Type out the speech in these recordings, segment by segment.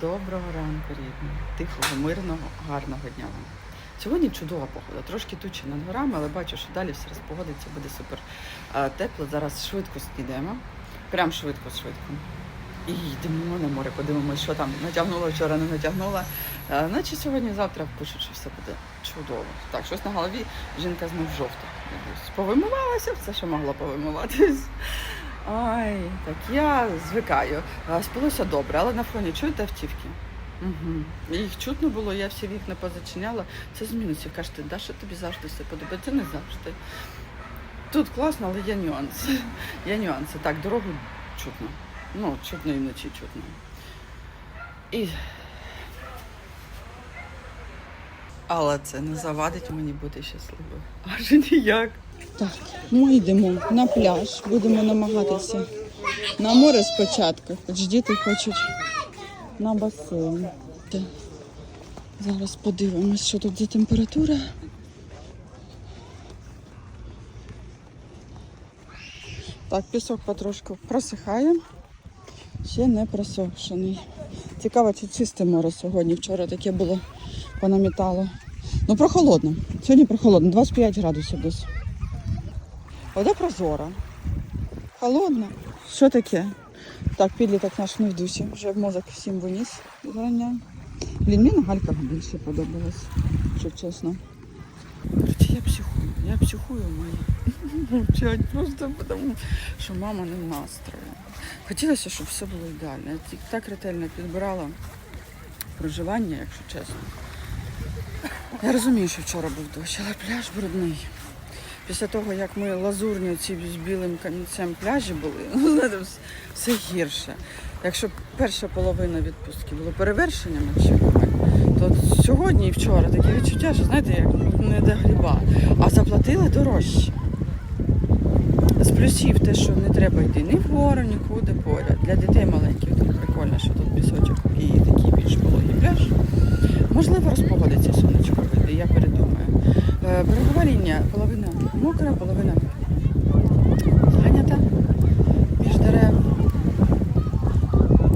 Доброго ранку, рідні. Тихого, мирного, гарного дня вам. Сьогодні чудова погода. Трошки тучі над горами, але бачу, що далі все розпогодиться, буде супер тепло. Зараз швидко снідаємо. Прям швидко-швидко. І йдемо на море, подивимося, що там натягнула вчора, не натягнула. Наче сьогодні-завтра пишуть, що все буде чудово. Так, щось на голові жінка знов жовта. Повимивалася все, що могла повимиватись. Ай, так я звикаю. А, Спалося добре, але на фоні чуєте автівки? Угу. Їх чутно було, я всі вікна позачиняла. Це з мінусів. Кажете, Даша, тобі завжди все подобається. Не завжди. Тут класно, але є нюанси. Є нюанси. Так, дорогу чутно. Ну, чутно і вночі чутно. І... Але це не завадить мені бути щасливою. Аж ніяк. Так, ми йдемо на пляж, будемо намагатися на море спочатку, хоч діти хочуть на басейн. Зараз подивимось, що тут за температура. Так, пісок потрошку просихає, ще не просохшений. Цікаво, чи чисте море сьогодні. Вчора таке було понамітало. Ну, прохолодно. Сьогодні прохолодно, 25 градусів десь. Вода прозора. Холодна. Що таке? Так, підліток наш не в дусі. Вже в мозок всім виніс зрання. Блін, мені на гальках більше подобалось, якщо чесно. Короче, я психую. Я психую. Мовчать просто тому, що мама не в настрої. Хотілося, щоб все було ідеально. Я так ретельно підбирала проживання, якщо чесно. Я розумію, що вчора був дощ, але пляж брудний. Після того, як ми лазурні ці з білим камінцем пляжі були, ну, все гірше. Якщо перша половина відпустки було перевершенням то сьогодні і вчора таке відчуття, що знаєте, як не до гріба, а заплатили дорожче. З плюсів те, що не треба йти ні вгору, нікуди поряд. Для дітей маленьких тут прикольно, що тут пісочок і такий більш пологий пляж. Можливо, розпогодиться сонечко я передумаю. Е, Берегова лінія половина мокра, половина зайнята між дерев.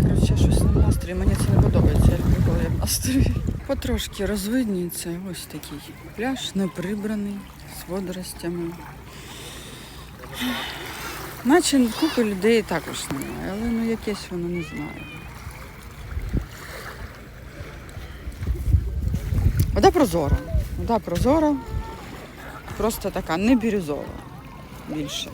Коротше, щось на настрої. Мені це не подобається, я коли я в настрої. Потрошки розвиднюється ось такий пляж, не прибраний, з водоростями. Наче купи людей також немає, але ну якесь воно не знаю. Вода прозора. Вода прозора, просто така не бірюзова більше.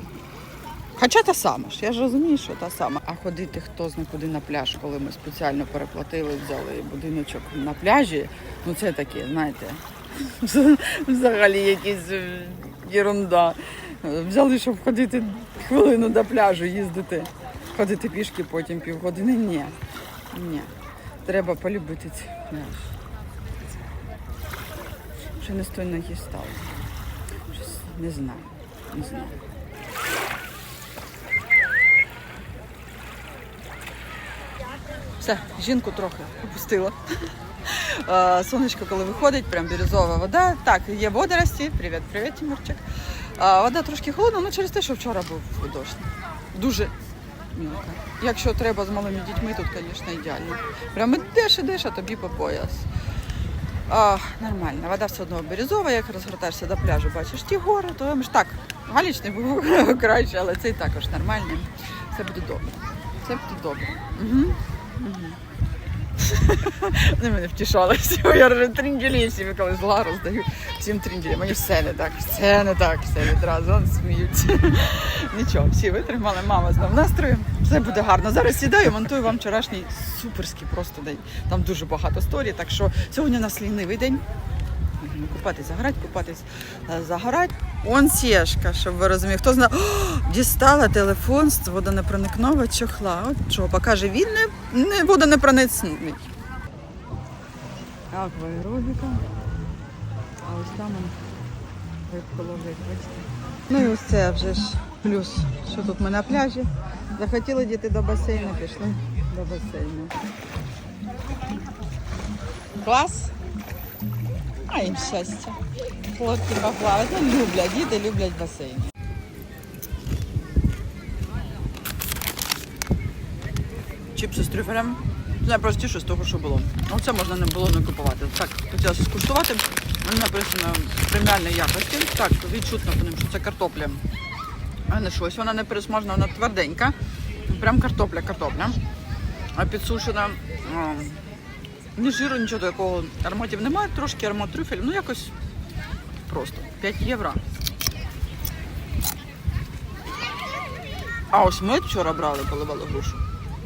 Хоча та сама ж, я ж розумію, що та сама. А ходити хто зна куди на пляж, коли ми спеціально переплатили, взяли будиночок на пляжі, ну це таке, знаєте, взагалі якісь ерунда. Взяли, щоб ходити хвилину до пляжу, їздити, ходити пішки, потім півгодини. Ні. Ні. Треба полюбити пляж. Ще не ноги стало. Щось не знаю. Не знаю. Все, жінку трохи опустила. Сонечко, коли виходить, прям бірюзова вода. Так, є водорості. Привіт, привіт, Тимурчик. Е, Вода трошки холодна, але через те, що вчора був дощ. Дуже мілка. Якщо треба з малими дітьми, тут, звісно, ідеально. Прям ідеш, ідеш, а тобі по пояс. А, нормально. Вода все одно бірюзова, як розгортаєшся до пляжу, бачиш ті гори, то ж так, галічний був краще, але цей також нормальний. Все буде добре. Все буде добре. Угу. Вони мене втішалися. Я вже трінділісі, коли зла роздаю всім трінділі. Мені все не так, все не так, все відразу сміються. Нічого, всі витримали, мама знов настрою. Все буде гарно. Зараз сідаю, монтую вам вчорашній суперський просто день. Там дуже багато сторій, так що сьогодні у нас лінивий день. Купатись, загорать, купатись, загорать. Он сєшка, щоб ви розуміли. Хто знає, дістала телефон з водонепроникного чохла. От що, покаже, він не, не водонепроникний. Акваеробіка. А ось там рибку бачите. Ну і ось це вже ж плюс, що тут ми на пляжі. Захотіли діти до басейну, пішли до басейну. Клас. А їм щастя. Хлопці поплавати. Ну, люблять, діти люблять басейн. Чіпси з трюфелем. Найпростіше з того, що було. Ну, це можна не було не купувати. Так, хотілося скуштувати. Воно написано преміальної якості. Так, відчутно по ним, що це картопля. А не щось. Вона не пересмажена, вона тверденька. Прям картопля, картопля. А підсушена. Ні жиру, нічого такого. Ароматів немає, трошки аромат трюфель. Ну якось просто. 5 євро. А ось мед вчора брали, поливали грушу.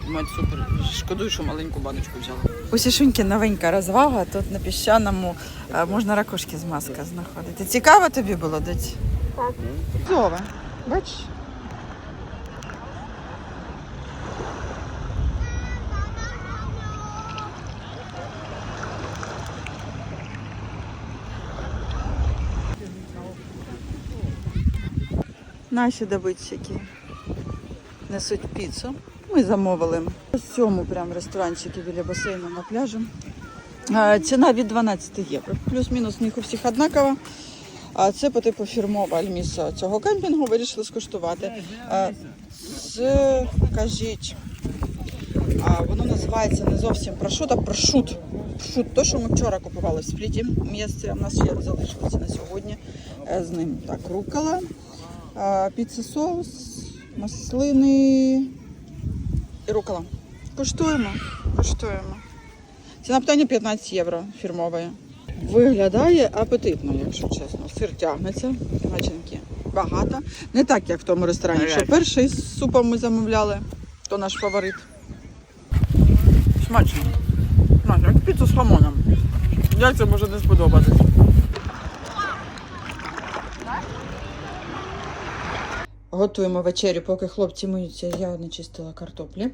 Мед супер. Шкодую, що маленьку баночку взяла. У Сішуньки новенька розвага. Тут на піщаному е, можна ракушки з маска знаходити. Цікаво тобі було, доць? Так. Бачиш? Наші добитчики несуть піцу. Ми замовили в цьому прям ресторанчики біля басейну на пляжі. Ціна від 12 євро. Плюс-мінус них у всіх однакова. А це по типу фірмова альміса цього кемпінгу. Вирішили скуштувати. Скажіть, а воно називається не зовсім прошут, а прошут. Прошут. То, що ми вчора купували в спліті місце, у нас ще залишилося на сьогодні. Е, З ним так, рукола, піца соус, маслини і рукола. Куштуємо, куштуємо. Ціна питання 15 євро фірмової. Виглядає апетитно, якщо чесно. Сир тягнеться, начинки багато. Не так, як в тому ресторані, що перший з супом ми замовляли, то наш фаворит. Смачно. Смачно. Як піцу з хамоном. Як це може не сподобатись? Готуємо вечерю, поки хлопці миються. Я не чистила картоплі.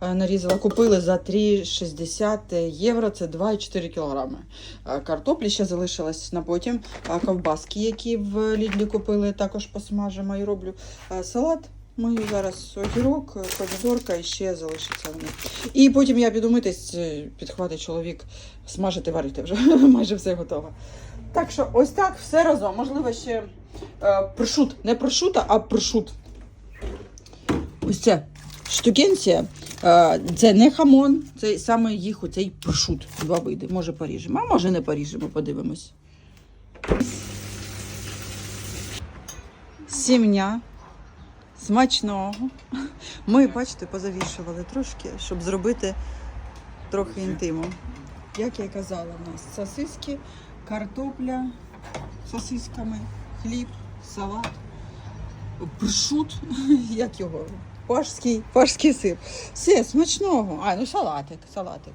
Е, Нарізала, купили за 3,60 євро, це 2,4 кілограми. Е, Картоплі ще залишилось на потім. Е, Ковбаски, які в Лідлі купили, також посмажимо і роблю. Салат мию зараз огірок, помідорка і ще залишиться вони. І потім я піду митись, підхватить чоловік смажити, варити вже майже все готово. Так що ось так все разом. Можливо, ще прошут. Не прошута, а прошут. Ось це штукенція. Е, це не хамон, це саме їх оцей прошут. Два види. Може поріжемо, а може не поріжемо, подивимось. Сім'я. Смачного. Ми, бачите, позавішували трошки, щоб зробити трохи інтиму. Як я казала, у нас сосиски, картопля з сосисками, хліб, салат, пршут, як його? Пашський, пашський сир. Все, смачного. А, ну салатик, салатик.